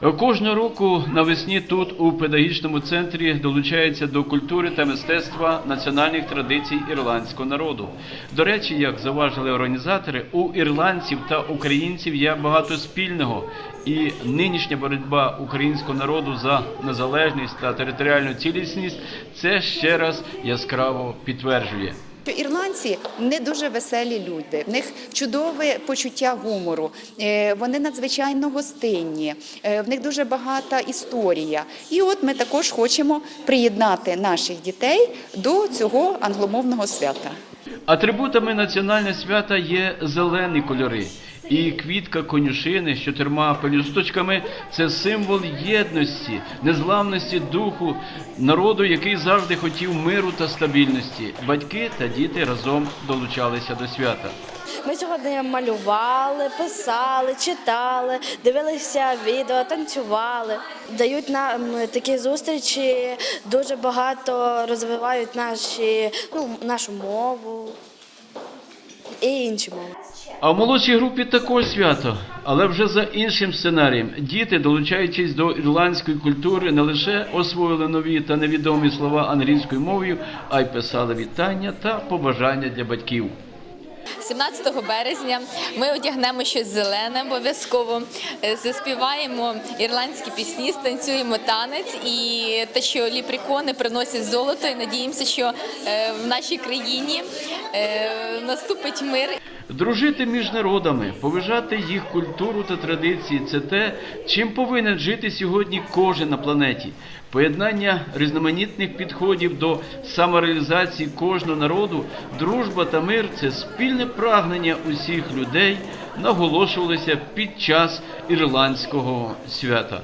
Кожного року навесні тут у педагогічному центрі долучається до культури та мистецтва національних традицій ірландського народу. До речі, як заважили організатори, у ірландців та українців є багато спільного, і нинішня боротьба українського народу за незалежність та територіальну цілісність це ще раз яскраво підтверджує. Ірландці не дуже веселі люди, в них чудове почуття гумору, е, вони надзвичайно гостинні, е, в них дуже багата історія. І от ми також хочемо приєднати наших дітей до цього англомовного свята. Атрибутами національного свята є зелені кольори. І квітка конюшини з чотирма пелюсточками це символ єдності, незламності духу народу, який завжди хотів миру та стабільності. Батьки та діти разом долучалися до свята. Ми сьогодні малювали, писали, читали, дивилися відео, танцювали. Дають нам такі зустрічі, дуже багато розвивають наші, ну, нашу мову і інші мови. А в молодшій групі також свято, але вже за іншим сценарієм. Діти, долучаючись до ірландської культури, не лише освоїли нові та невідомі слова англійською мовою, а й писали вітання та побажання для батьків. 17 березня ми одягнемо щось зелене обов'язково, е, заспіваємо ірландські пісні, станцюємо танець і те, що ліприкони приносять золото, і надіємося, що е, в нашій країні е, наступить мир Дружити між народами, поважати їх культуру та традиції це те, чим повинен жити сьогодні кожен на планеті. Поєднання різноманітних підходів до самореалізації кожного народу, дружба та мир це спільне прагнення усіх людей, наголошувалося під час ірландського свята.